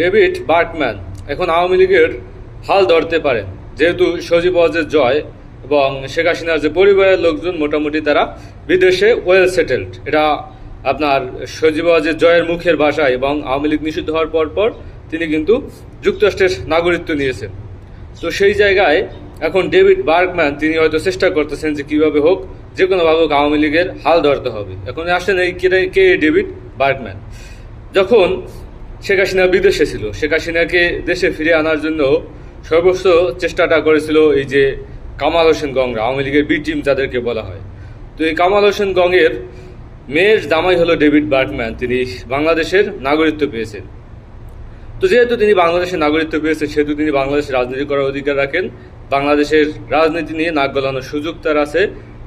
David Bergman এখন আওয়ামী লীগের হাল ধরতে পারেন যেহেতু সজীব ওয়াজের জয় এবং শেখ হাসিনার যে পরিবারের লোকজন মোটামুটি তারা বিদেশে ওয়েল সেটেলড। এটা আপনার সজীব ওয়াজের জয়ের মুখের ভাষায় এবং আওয়ামী লীগ নিষিদ্ধ হওয়ার পর পর তিনি কিন্তু যুক্তরাষ্ট্রের নাগরিকত্ব নিয়েছেন। তো সেই জায়গায় এখন ডেভিড বার্কম্যান তিনি হয়তো চেষ্টা করতেছেন যে কীভাবে হোক, যে কোনোভাবে হোক আওয়ামী লীগের হাল ধরতে হবে। এখন আসেন এই কে ডেভিড বার্কম্যান যখন শেখ হাসিনা বিদেশে ছিল। শেখ হাসিনাকে দেশে ফিরে আনার জন্য সর্বোচ্চ চেষ্টাটা করেছিল এই যে কামাল হোসেন গংরা, আওয়ামী লীগের বি টিম যাদেরকে বলা হয়। তো এই কামাল হোসেন গংয়ের মেয়ের জামাই হলো ডেভিড বার্কম্যান তিনি বাংলাদেশের নাগরিকত্ব পেয়েছেন। তো যেহেতু তিনি বাংলাদেশের নাগরিকত্ব পেয়েছেন, সেহেতু তিনি বাংলাদেশের রাজনীতি করার অধিকার রাখেন। বাংলাদেশের রাজনীতি নিয়ে নাক গলানোর সুযোগ তার আছে,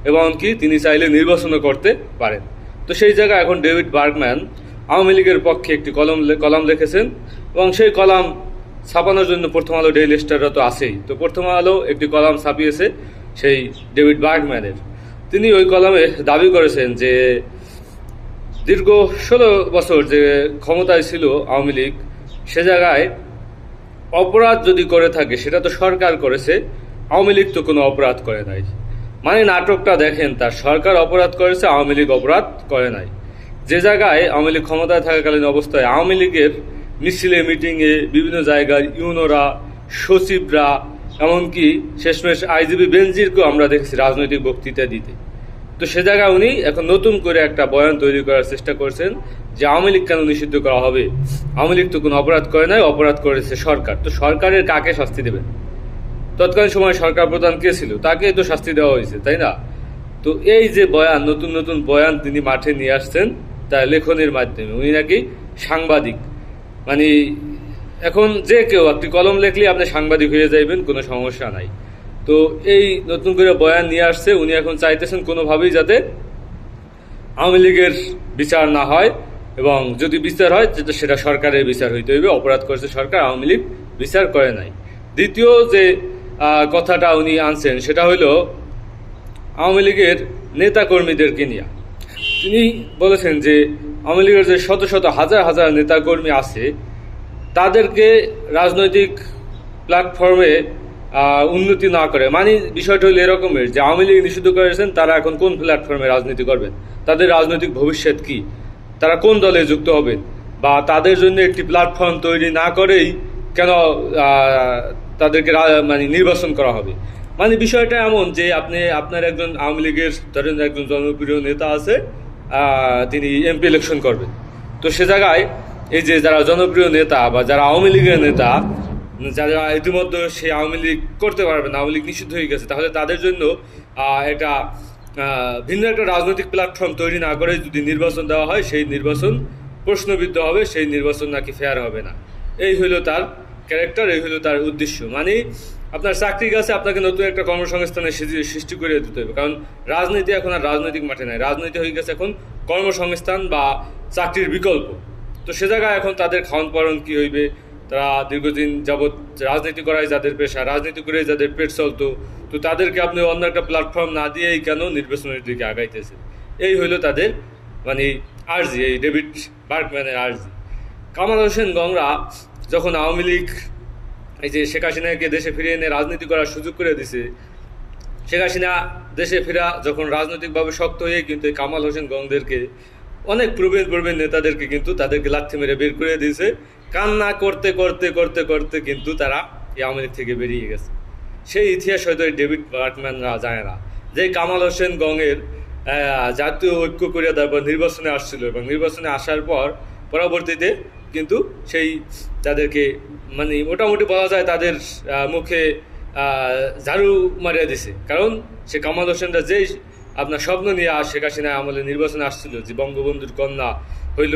এবং কি তিনি চাইলে নির্বাচনও করতে পারেন। তো সেই জায়গায় এখন ডেভিড বার্গম্যান আওয়ামী লীগের পক্ষে একটি কলম কলাম লিখেছেন এবং সেই কলাম ছাপানোর জন্য প্রথম আলো ডেইলি স্টাররা তো আছেই। তো প্রথম আলো একটি কলাম ছাপিয়েছে সেই ডেভিড বার্গম্যানের। তিনি ওই কলামে দাবি করেছেন যে দীর্ঘ ষোলো বছর যে ক্ষমতায় ছিল আওয়ামী লীগ, সে জায়গায় অপরাধ যদি করে থাকে, সেটা তো সরকার করেছে, আওয়ামী লীগ তো কোনো অপরাধ করে নাই। মানে নাটকটা দেখেন, তার সরকার অপরাধ করেছে, আওয়ামী লীগ অপরাধ করে নাই। যে জায়গায় আওয়ামী লীগ ক্ষমতায় থাকাকালীন অবস্থায় আওয়ামী লীগের মিছিলে, মিটিংয়ে বিভিন্ন জায়গায় ইউনোরা, সচিবরা, এমনকি শেষমেশ আইজিবি বেনজিরকেও আমরা দেখেছি রাজনৈতিক বক্তৃতা দিতে। তো সে জায়গায় উনি এখন নতুন করে একটা বয়ান তৈরি করার চেষ্টা করছেন যে আওয়ামী লীগ কেন নিষিদ্ধ করা হবে? আওয়ামী লীগ তো কোনো অপরাধ করে নাই, অপরাধ করেছে সরকার। তো সরকারের কাকে শাস্তি দেবেন? তৎকালীন সময় সরকার প্রধান কে ছিল? তাকে তো শাস্তি দেওয়া হয়েছে, তাই না? তো এই যে বয়ান, নতুন নতুন বয়ান তিনি মাঠে নিয়ে আসছেন তার লেখনের মাধ্যমে। উনি নাকি সাংবাদিক। মানে এখন যে কেউ, আপনি কলম লেখলে আপনি সাংবাদিক হয়ে যাইবেন, কোনো সমস্যা নাই। তো এই নতুন করে বয়ান নিয়ে আসছে, উনি এখন চাইতেছেন কোনোভাবেই যাতে আওয়ামী লীগের বিচার না হয় এবং যদি বিচার হয় সেটা সরকারের বিচার হইতে হইবে, অপরাধ করেছে সরকার, আওয়ামী লীগ বিচার করে নাই। দ্বিতীয় যে কথাটা উনি আনছেন, সেটা হলো আওয়ামী লীগের নেতাকর্মীদেরকে নিয়ে। তিনি বলেছেন যে আওয়ামী লীগের যে শত শত হাজার হাজার নেতাকর্মী আছে, তাদেরকে রাজনৈতিক প্ল্যাটফর্মে উন্নতি না করে। মানে বিষয়টা হলো এরকমের যে আওয়ামী লীগ নিষিদ্ধ করেছেন, তারা এখন কোন প্ল্যাটফর্মে রাজনীতি করবেন? তাদের রাজনৈতিক ভবিষ্যৎ কি? তারা কোন দলে যুক্ত হবেন? বা তাদের জন্য একটি প্ল্যাটফর্ম তৈরি না করেই কেন তাদেরকে মানে নির্বাচন করা হবে? মানে বিষয়টা এমন যে আপনি, আপনার একজন আওয়ামী লীগের, ধরেন একজন জনপ্রিয় নেতা আছে তিনি এমপি ইলেকশন করবেন। তো সে জায়গায় এই যে যারা জনপ্রিয় নেতা বা যারা আওয়ামী লীগের নেতা, যারা ইতিমধ্যে সে আওয়ামী লীগ করতে পারবে না, আওয়ামী লীগ নিষিদ্ধ হয়ে গেছে, তাহলে তাদের জন্য এটা ভিন্ন একটা রাজনৈতিক প্ল্যাটফর্ম তৈরি না করে যদি নির্বাচন দেওয়া হয়, সেই নির্বাচন প্রশ্নবিদ্ধ হবে, সেই নির্বাচন নাকি ফেয়ার হবে না। এই হইল তার ক্যারেক্টার এই হলো তার উদ্দেশ্য। মানে আপনার চাকরির কাছে আপনাকে নতুন একটা কর্মসংস্থানের সৃষ্টি- করে দিতে হবে। কারণ রাজনীতি এখন আর রাজনৈতিক মাঠে নাই। রাজনীতি হয়ে গেছে এখন কর্মসংস্থান বা চাকরির বিকল্প। তো সে জায়গায় এখন তাদের খাওয়ান পরন কি হইবে? তারা দীর্ঘদিন যাবৎ রাজনীতি করাই যাদের পেশা, রাজনীতি করে যাদের পেট চলতো, তো তাদেরকে আপনি অন্য একটা প্ল্যাটফর্ম না দিয়েই কেন নির্বাচনের দিকে আগাইতেছে এই হইল তাদের মানে আর্জি, এই ডেভিড বার্কম্যানের আর্জি। কামাল হোসেন গংরা যখন আওয়ামী লীগ এই যে শেখ হাসিনাকে দেশে ফিরিয়ে এনে রাজনীতি করার সুযোগ করে দিছে, শেখ হাসিনা দেশে ফেরা যখন রাজনৈতিকভাবে শক্ত হয়ে কিন্তু এই কামাল হোসেন গংদেরকে, অনেক প্রবীণ প্রবীণ নেতাদেরকে কিন্তু তাদেরকে লাথি মেরে বের করে দিয়েছে। কান্না করতে করতে করতে করতে কিন্তু তারা এই আওয়ামী লীগ থেকে বেরিয়ে গেছে। সেই ইতিহাস হয়তো এই ডেভিড বার্টম্যানরা জানে না। যে কামাল হোসেন গংয়ের জাতীয় ঐক্য করে তারপর নির্বাচনে আসছিল এবং নির্বাচনে আসার পর পরবর্তীতে কিন্তু সেই তাদেরকে মানে মোটামুটি বলা যায় তাদের মুখে ঝাড়ু মারিয়ে দিছে। কারণ সে কামাল হোসেনরা যেই আপনার স্বপ্ন নিয়ে আস শেখ হাসিনা আমলে নির্বাচনে আসছিল যে বঙ্গবন্ধুর কন্যা হইল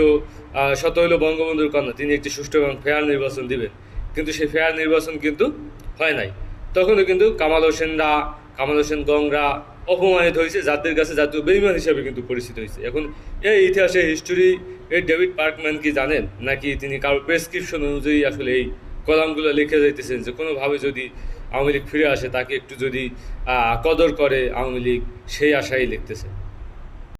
শত হইল বঙ্গবন্ধুর কন্যা, তিনি একটি সুষ্ঠু এবং ফেয়ার নির্বাচন দিবেন। কিন্তু সেই ফেয়ার নির্বাচন কিন্তু হয় নাই। তখনও কিন্তু কামাল হোসেনরা, কামাল হোসেন গংরা অপমানিত হয়েছে যাদের কাছে জাতীয় বেইমান হিসাবে কিন্তু পরিচিত হয়েছে। এখন এই ইতিহাসে হিস্টোরি এই ডেভিড পার্কম্যান কি জানেন? নাকি তিনি কারও প্রেসক্রিপশন অনুযায়ী আসলে এই কলামগুলো লিখে যাইতেছেন? যে কোনোভাবে যদি আওয়ামী লীগ ফিরে আসে, তাকে একটু যদি কদর করে আওয়ামী লীগ, সেই আশাই লিখতেছে।